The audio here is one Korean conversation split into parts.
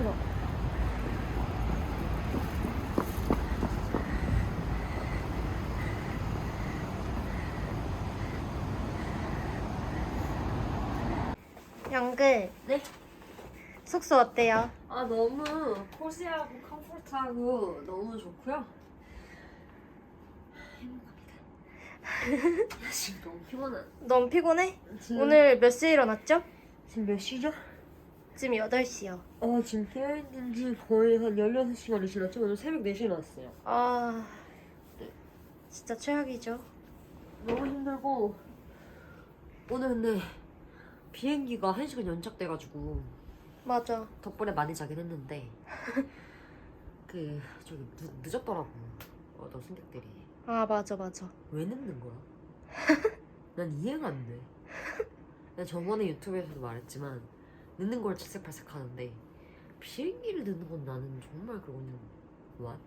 옆으로. 영글. 네? 숙소 어때요? 아 너무 코시하고 컴포트하고 너무 좋고요. 행복합니다. 지금 너무 피곤한. 너무 피곤해? 지금, 오늘 몇 시에 일어났죠? 지금 몇 시죠? 지금 8시요. 어 지금 깨어있는 지 거의 한 16시간이 지났죠? 오늘 새벽 4시에 나왔어요. 아, 진짜 최악이죠. 너무 힘들고 오늘 근데 비행기가 1시간 연착돼가지고 맞아. 덕분에 많이 자긴 했는데 그 저기 늦, 늦었더라고 어떤 승객들이 아, 맞아, 맞아. 왜 늦는 거야? 난 이해가 안 돼. 난 저번에 유튜브에서도 말했지만 늦는 걸 질색팔색 하는데 비행기를 늦는 건 나는 정말 그거는 와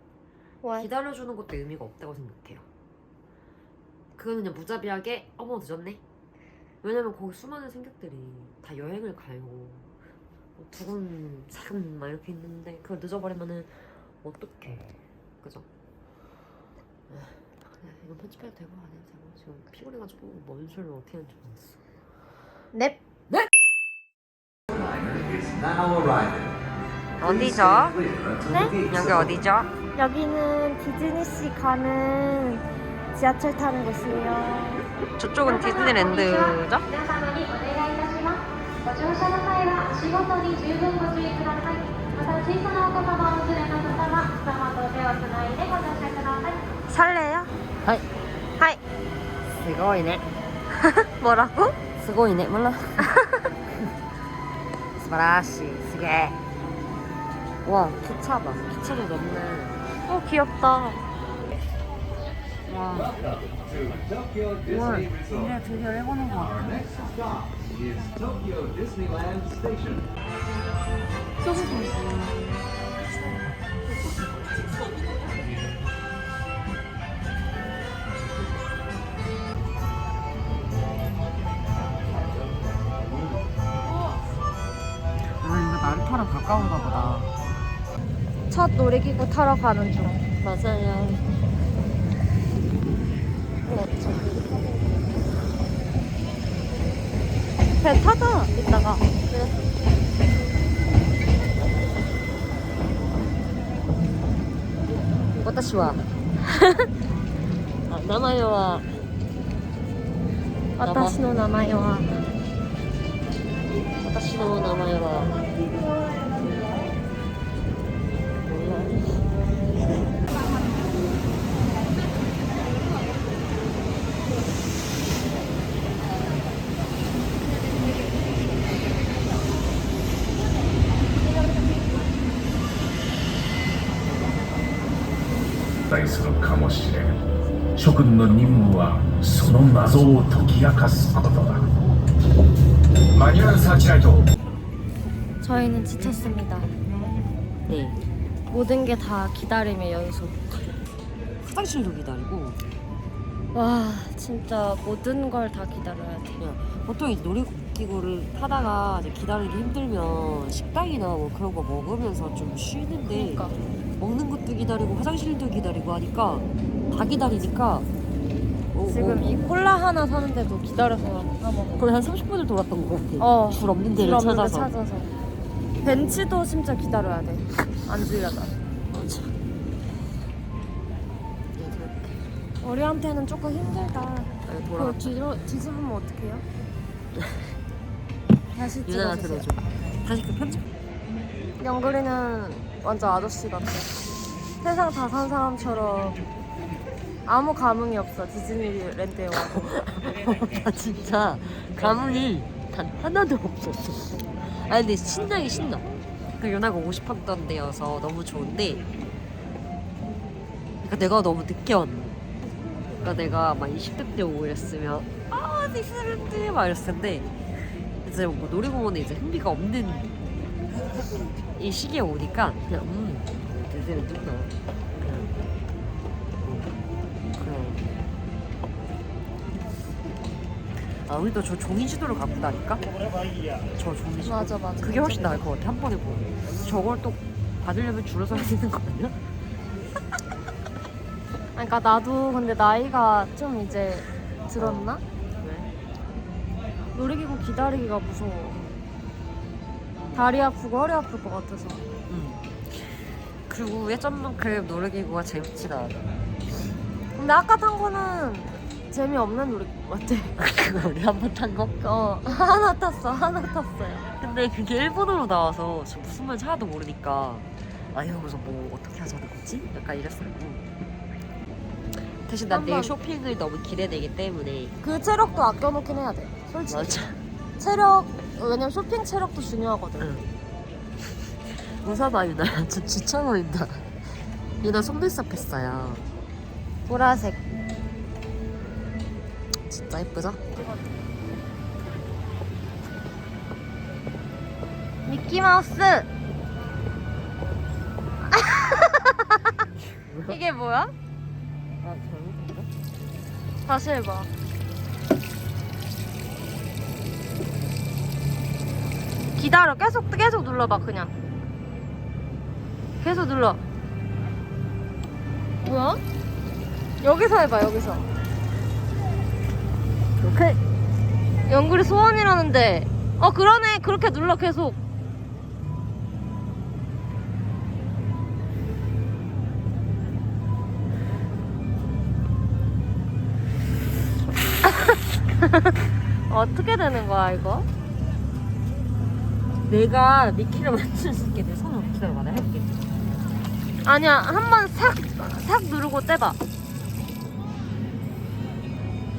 와, 기다려주는 것도 의미가 없다고 생각해요. 그거는 그냥 무자비하게 어머 늦었네. 왜냐면 거기 수많은 승객들이 다 여행을 가요. 뭐 두근 사근 막 이렇게 있는데 그걸 늦어버리면은 어떡해. 그죠? 아, 이건 편집해도 되고 안 해도 되고 지금 피곤해가지고 뭔 소리를 어떻게 하는지 모르겠어. 넵. is now arriving. 어디죠? 네? 여기 어디죠? 여기는 디즈니시 가는 지하철 타는 곳이에요. 저쪽은 디즈니랜드죠? 皆様にお願いいたしますご乗車の際は足元に十分ご注意くださいまた小さなお子様をお連れの方は様と手をつないでご乗車ください 살래요? 하이. 하이. すごいね 뭐라고? すごいね몰라 素晴ら 브라시 스게 와 기차 봐 기차도 넘네 어 귀엽다 와. 우와, 이래 드디어 일본인 것 같아. 소스 좀 있어요. 가까운가 보다 첫 놀이기구 타러 가는 중. 맞아요 배 타자, 이따가. 私はあ名前は 私の名前は私の名前は かもしれん諸君の任務はその謎を解き明かすことだマニュアルサーチライト 저희는 지쳤습니다. 네 모든 게 다 기다림의 연속. 화장실도 기다리고 와, 진짜 모든 걸 다 기다려야 돼. 그냥 보통 이제 놀이 기구를 타다가 이제 기다리기 힘들면 식당이나 뭐 그런 거 먹으면서 좀 쉬는데 그러니까. 먹는 것도 기다리고 화장실도 기다리고 하니까 다 기다리니까 어, 지금 어, 이 콜라 하나 사는데도 기다려서 사 먹어. 거의 한 30분을 돌았던 것 같아 어, 줄 없는 줄 데를 없는 데 찾아서 찾아서. 벤치도 진짜 기다려야 돼. 맞아 네, 우리한테는 조금 힘들다. 돌아 뒤로, 뒤집으면 어떡해요? 다시 유나가 찍어주세요. 들어줘 다시 그 편집 영글이는 완전 아저씨 같아. 세상 다 산 사람처럼 아무 감흥이 없어 디즈니랜드에 와도. 나 진짜 감흥이 단 하나도 없었어. 아 근데 신나긴 신나. 그 유나가 오고 싶었던 데여서 너무 좋은데. 그러니까 내가 너무 늦게 왔네. 그러니까 내가 막 20대 때 오고 이랬으면 아 디즈니랜드 막 이랬을 텐데 이제 뭐 놀이공원에 이제 흥미가 없는 이 시기에 오니까 그냥 음. 그냥 그냥 아 우리도 저 종이 지도를 갖고 다니까? 저 종이 지도 맞아 맞아. 그게 훨씬 나을 것 같아 한 번에 보고 저걸 또 받으려면 줄을 서야 되는 거 아니야? 아니, 그러니까 나도 근데 나이가 좀 이제 들었나? 왜? 놀이기구 기다리기가 무서워. 다리 아프고 허리 아플 것 같아서. 응 그리고 예전만큼 놀이기구가 재밌지가 않아 근데 아까 탄 거는 재미없는 놀이기구 같아. 그거 우리 한 번 탄 거? 어 하나 탔어 하나 탔어요. 근데 그게 일본어로 나와서 저 무슨 말인지 하나도 모르니까 아 이러면서 뭐 어떻게 하자는 거지? 약간 이랬었고 대신 난 내일 한번- 쇼핑을 너무 기대되기 때문에 그 체력도 아껴놓긴 해야 돼. 솔직히. 맞아 체력 왜냐면 쇼핑 체력도 중요하거든. 응. 우사다 유나 저 지쳐 보인다 유나 속눈썹 했어요 보라색. 진짜 예쁘죠? 미키 마우스. 이게 뭐야? 아? 다시 해봐. 기다려. 계속 계속 눌러봐 그냥. 계속 눌러. 뭐야? 여기서 해봐 여기서. 오케이 연구리 소원이라는데. 어 그러네. 그렇게 눌러 계속. 어떻게 되는 거야 이거? 내가 미키를 만질 수 있게 내 손을 기다려 봐 내가 해볼게. 아니야 한 번 싹 싹 누르고 떼봐.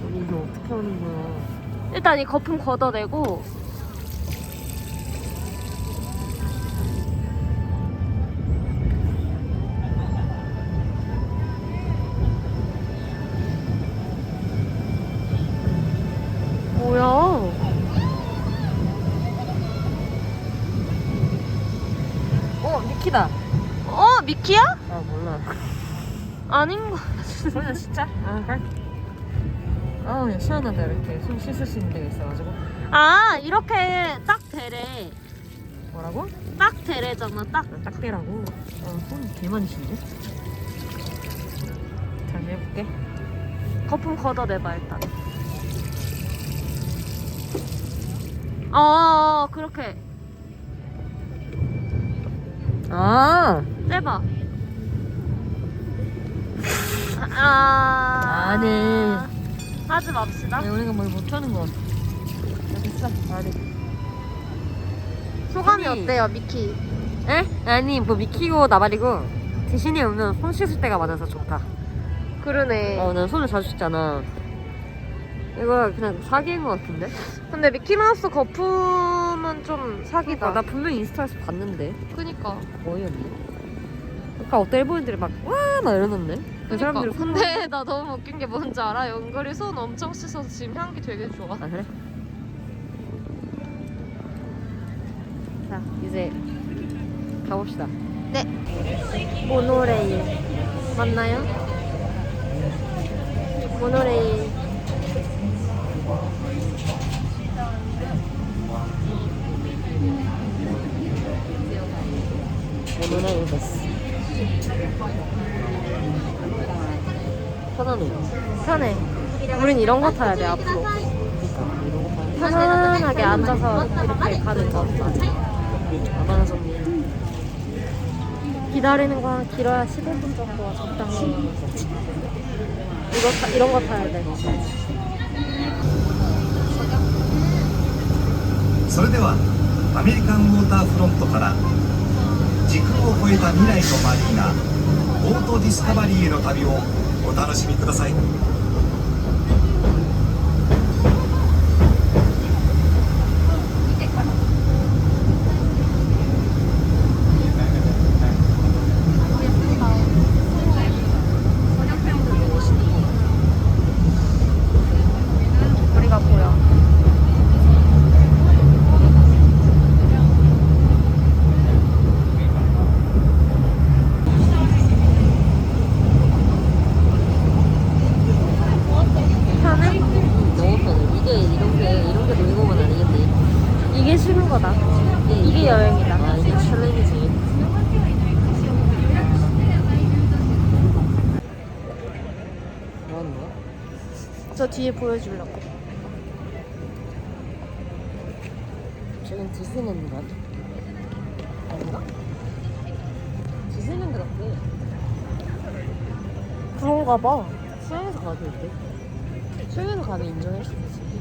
아니 이게 어떻게 하는 거야? 일단 이 거품 걷어내고 미키다. 어 미키야? 아 몰라. 아닌 거 소리나 진짜? 아 그래 아우 야 시원하다 이렇게. 손 씻을 수 있는 데가 있어가지고. 아 이렇게 딱 대래. 뭐라고? 딱 대래잖아 딱. 아, 딱대라고? 어손 개많이 씻네 잘 해볼게. 거품 걷어내봐 일단. 어 그렇게 아. 떼봐 아. 안해 하지 맙시다. 야, 우리가 뭘 못하는 거 같아. 됐어 소감이 아니. 어때요 미키? 에? 아니 뭐 미키고 나발이고 대신에 오면 손 씻을 때가 많아서 좋다. 그러네. 어 난 손을 자주 씻잖아 이거 그냥 사기인 것 같은데? 근데 미키마우스 거품은 좀 사기다. 아, 나 분명히 인스타에서 봤는데. 그니까. 어이없네. 아까 어떤 일본인들이 막 와! 막 이러던데? 그 사람들이 손 근데 나 너무 웃긴 게 뭔지 알아? 연결이 손 엄청 씻어서 지금 향기 되게 좋아. 아 그래? 자 이제 가봅시다. 모노레일. 맞나요? 모노레일 오늘의 일베스 편하네 편해 우린 이런 거 타야 돼 앞으로 편안하게 앉아서 이렇게 가는 거 아마나 정리 기다리는 거 한 길어야 15분 정도가 적당히 이거 타, 이런 거 타야 돼 それではアメリカンウォーターフロントから 時空を超えた未来のマリーナオートディスカバリーへの旅をお楽しみください。 이게 이런 게 이런 게 놀이공원 아니겠지? 이게 싫은 거다. 이게, 이게 여행이다. 아, 이게 챌린이지. 뭐 하는 거야? 저 뒤에 보여주려고. 지금 디즈니랜드 아니 아닌가? 디즈니랜드 같아. 그런가 봐. 수영에서 가도 돼. 수영해서 가면 인정할 수 있지